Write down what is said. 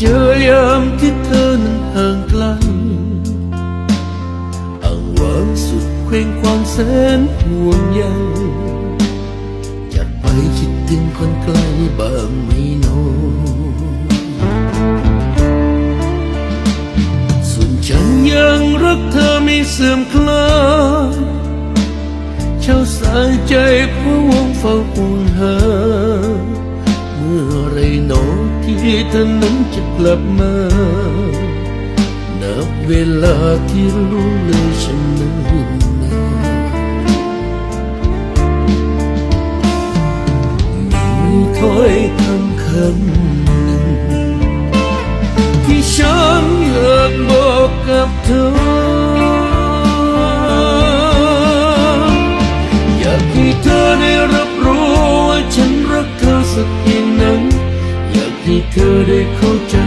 เจอยามที่เธอนั้นห่างไกลอ้างวางสุดเคว้งควางแสนห่วงใยจากไปคิดถึงคนไกลบ้างไหม่นอส่วนฉันยังรักเธอไม่เสื่อมคลายเช่าสายใจพะวงเฝ้าห่วงหาเมื่อไรหนอ ที่เธอนั้นจะกลับมานับเวลาที่รู้เลยฉันนิ่นนานมีถ้อยคำคำหนึ่งที่ฉันอยากบอกกับเธอ อยากให้เธอได้ মিথুর খোঁচা